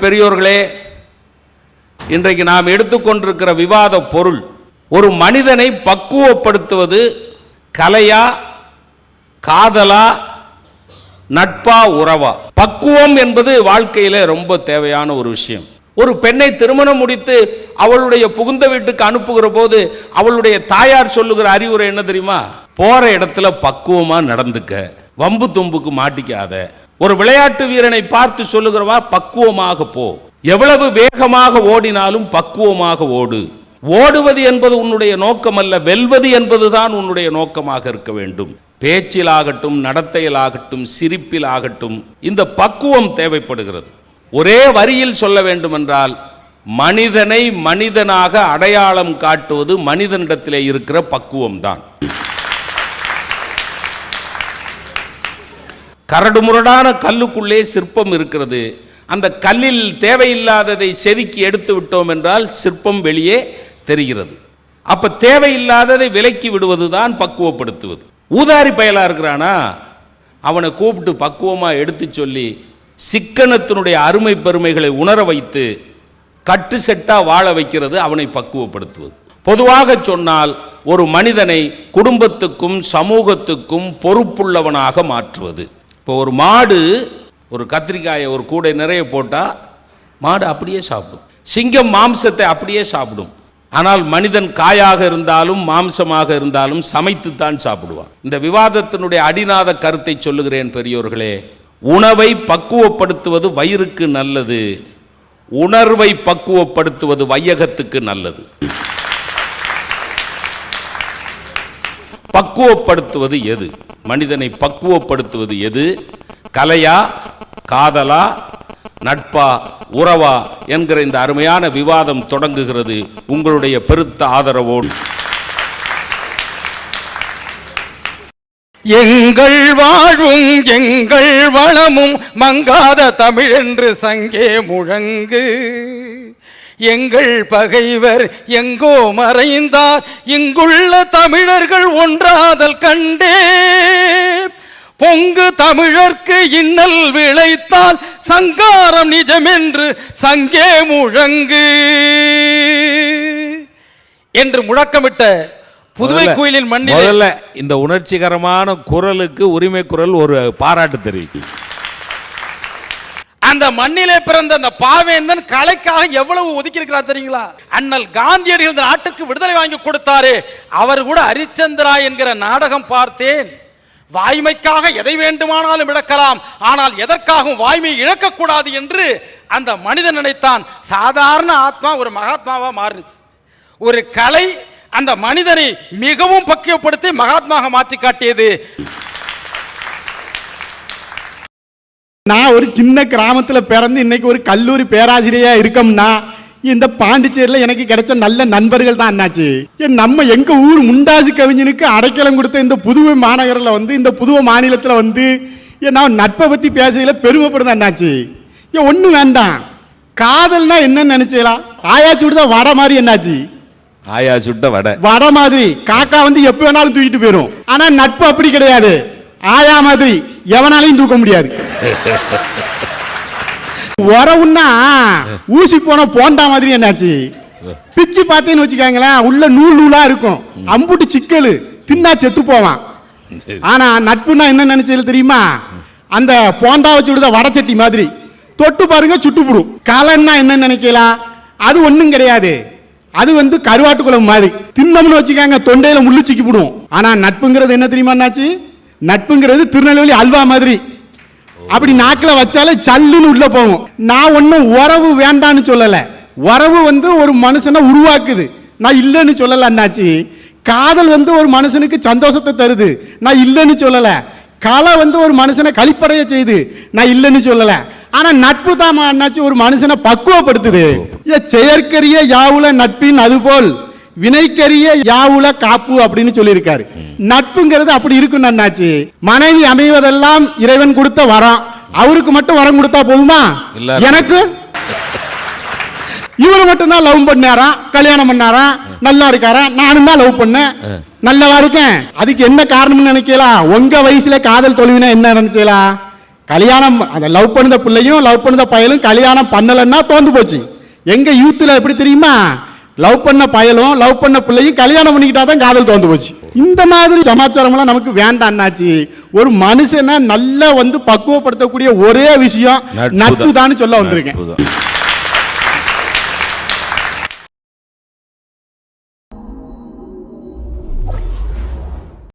பெரியோர்களே இன்றைக்கு நாம் எடுத்துக்கொண்டிருக்கிற விவாத பொருள் ஒரு மனிதனை பக்குவப்படுத்துவது கலையா காதலா நட்பா உறவா? பக்குவம் என்பது வாழ்க்கையில் ரொம்ப தேவையான ஒரு விஷயம். ஒரு பெண்ணை திருமணம் முடித்து அவளுடைய புகுந்த வீட்டுக்கு அனுப்புகிற போது அவளுடைய தாயார் சொல்லுகிற அறிவுரை என்ன தெரியுமா? போற இடத்துல பக்குவமா நடந்துக்க வம்பு தும்புக்கு மாட்டிக்காத. ஒரு விளையாட்டு வீரனை பார்த்து சொல்லுகிறவா பக்குவமாக போ. எவ்வளவு வேகமாக ஓடினாலும் பக்குவமாக ஓடு. ஓடுவது என்பது உன்னுடைய நோக்கம் அல்ல வெல்வது என்பதுதான் உன்னுடைய நோக்கமாக இருக்க வேண்டும். பேச்சிலாகட்டும் நடத்தையிலாகட்டும் சிரிப்பிலாகட்டும் இந்த பக்குவம் தேவைப்படுகிறது. ஒரே வரியில் சொல்ல வேண்டுமென்றால் மனிதனை மனிதனாக அடையாளம் காட்டுவது மனிதனிடத்திலே இருக்கிற பக்குவம் கரடுமுரடான கல்லுக்குள்ளே சிற்பம் இருக்கிறது. அந்த கல்லில் தேவையில்லாததை செதுக்கி எடுத்து விட்டோம் என்றால் சிற்பம் வெளியே தெரிகிறது. அப்ப தேவையில்லாததை விலக்கி விடுவதுதான் பக்குவப்படுத்துவது. ஊதாரி பயலா இருக்கிறானா? அவனை கூப்பிட்டு பக்குவமா எடுத்து சொல்லி சிக்கனத்தினுடைய அருமை பெருமைகளை உணர வைத்து கட்டு செட்டா வாழ வைக்கிறது அவனை பக்குவப்படுத்துவது. பொதுவாக சொன்னால் ஒரு மனிதனை குடும்பத்துக்கும் சமூகத்துக்கும் பொறுப்புள்ளவனாக மாற்றுவது. இப்போ ஒரு மாடு ஒரு கத்திரிக்காயை ஒரு கூடை நிறைய போட்டால் மாடு அப்படியே சாப்பிடும். சிங்கம் மாம்சத்தை அப்படியே சாப்பிடும். ஆனால் மனிதன் காயாக இருந்தாலும் மாம்சமாக இருந்தாலும் சமைத்துத்தான் சாப்பிடுவான். இந்த விவாதத்தினுடைய அடிநாத கருத்தை சொல்லுகிறேன் பெரியோர்களே. உணவை பக்குவப்படுத்துவது வயிறுக்கு நல்லது. உணர்வை பக்குவப்படுத்துவது வையகத்துக்கு நல்லது. பக்குவப்படுத்துவது எது? மனிதனை பக்குவப்படுத்துவது எது? கலையா காதலா நட்பா உறவா என்கிற இந்த அருமையான விவாதம் தொடங்குகிறது உங்களுடைய பெருத்த ஆதரவோடு. எங்கள் வாழும் எங்கள் வளமும் மங்காத தமிழென்று சங்கே முழங்கு. எங்கள் பகைவர் எங்கோ மறைந்தார். இங்குள்ள தமிழர்கள் ஒன்றாதல் கண்டே. பொங்கு தமிழர்க்கு இன்னல் விளைத்தால் சங்காரம் நிஜமென்று சங்கே முழங்கு. என்று முழக்கமிட்ட புதுவை கோயிலின் மண்ணில் இந்த உணர்ச்சிகரமான குரலுக்கு உரிமை குரல் ஒரு பாராட்டு தெரிவிக்கும். அந்த மண்ணிலே பிறந்த அந்த பாவேந்தன் கலைக்காக எவ்வளவு ஒதுக்கி இருக்கிறார் தெரியுங்களா? அண்ணல் காந்தியடிகள் இந்த நாட்டுக்கு விடுதலை வாங்கி கொடுத்தாரு அவர் கூட ஹரிச்சந்திரா என்கிற நாடகம் பார்த்தேன். வாய்மைக்காக எதை வேண்டுமானாலும் இழக்கலாம் ஆனால் எதற்காகவும் வாய்மையை இழக்கக்கூடாது என்று அந்த மனிதன் நினைத்தான். சாதாரண ஆத்மா ஒரு மகாத்மாவா மாறுச்சு ஒரு கலை அந்த மனிதனை மிகவும் பக்கியப்படுத்தி மகாத்மாக மாற்றி காட்டியது நான் ஒரு சின்ன கிராமத்துல பிறந்து இன்னைக்கு ஒரு கல்லூரி பேராசிரியரா இருக்கோம்னா இந்த பாண்டிச்சேரியில எனக்கு கிடைச்ச நல்ல நண்பர்கள் தான் ஏன் நம்ம எங்க ஊர் முண்டாசு கவிஞனுக்கு அடைக்கலம் கொடுத்த இந்த புதுவை மாநகரில் வந்து இந்த புதுவை மாநிலத்தில் வந்து நான் நட்பை பத்தி பேசையில பெருமைப்படுது அண்ணாச்சி. ஏன் ஒன்றும் வேண்டாம். காதல்னா என்னன்னு நினைச்சீங்களா? ஆயா சுடுதா வட மாதிரி என்னாச்சு ஆயா சுட்ட வடை. வட மாதிரி. காக்கா வந்து எப்ப வேணாலும் தூக்கிட்டு போயிடும் ஆனா நட்பு அப்படி கிடையாது. ஆயா மாதிரி. எவனாலையும் தூக்க முடியாது. உறவுன்னா ஊசி போன போண்டா மாதிரி என்னாச்சு? பிச்சு பார்த்தேன்னு வச்சுக்காங்களேன் உள்ள நூல் நூலா இருக்கும். அம்புட்டு சிக்கலு தின்னா செத்து போவான். ஆனா நட்புன்னா என்ன நினைச்சது தெரியுமா? அந்த போண்டா வச்சு விடுத வடச்சட்டி மாதிரி. தொட்டு பாருங்க சுட்டுப்புடும் கலைன்னா என்ன நினைக்கலாம்? அது ஒண்ணும் கிடையாது. அது வந்து கருவாட்டு குழம்பு மாதிரி. தின்னம்னு வச்சுக்காங்க தொண்டையில முள்ளு சிக்கி போடும். ஆனா நட்புங்கிறது என்ன தெரியுமா என்னாச்சு? நட்புங்கிறது திருநெல்வேலி அல்வா மாதிரி. அப்படி நாக்கில் வச்சாலே சல்லுன்னு உள்ளே போகும். நான் ஒன்றும் உறவு வேண்டான்னு சொல்லலை. உறவு வந்து ஒரு மனுஷனை உருவாக்குது. நான் இல்லைன்னு சொல்லலை அண்ணாச்சி. காதல் வந்து ஒரு மனுஷனுக்கு சந்தோஷத்தை தருது. நான் இல்லைன்னு சொல்லலை. கலை வந்து ஒரு மனுஷனை கழிப்படைய செய்யுது நான் இல்லைன்னு சொல்லலை. ஆனால் நட்பு தான் அண்ணாச்சி ஒரு மனுஷனை பக்குவப்படுத்துது. ஏ செயற்கரிய யாவுல நட்பின் அதுபோல். வினைக்கரிய யாவுல காப்பு அப்படின்னு சொல்லியிருக்காரு. நட்புங்கிறது அப்படி இருக்கும் அண்ணாச்சி. மனைவி அமைவதெல்லாம் இறைவன் கொடுத்த வரம். அவருக்கு மட்டும் வரம் கொடுத்தா போதுமா. எனக்கு? இவரு மட்டும்தான் லவ் பண்ணாராம் கல்யாணம் பண்ணாராம் நல்லா இருக்காராம் நானும் தான் லவ் பண்ணேன். நல்லவா இருக்கேன். அதுக்கு என்ன காரணம்னு நினைக்கலாம் உங்க வயசுல காதல் தொலைவினா என்ன நினைச்சலாம் கல்யாணம் அந்த லவ் பண்ணுத பிள்ளையும் லவ் பண்ணுத பயலும் கல்யாணம் பண்ணலைன்னா தோந்து போச்சு. எங்க யூத்தில் எப்படி தெரியுமா? லவ் பண்ண பயலும் லவ் பண்ண பிள்ளையும் கல்யாணம் பண்ணிக்கிட்டா தான் காதல் தோந்து போச்சு. இந்த மாதிரி சமாச்சாரம்லாம் நமக்கு வேண்டாம் அண்ணாச்சி. ஒரு மனுஷனை நல்லா வந்து பக்குவப்படுத்தக்கூடிய ஒரே விஷயம் நட்பு தான் சொல்ல வந்திருக்கேன்.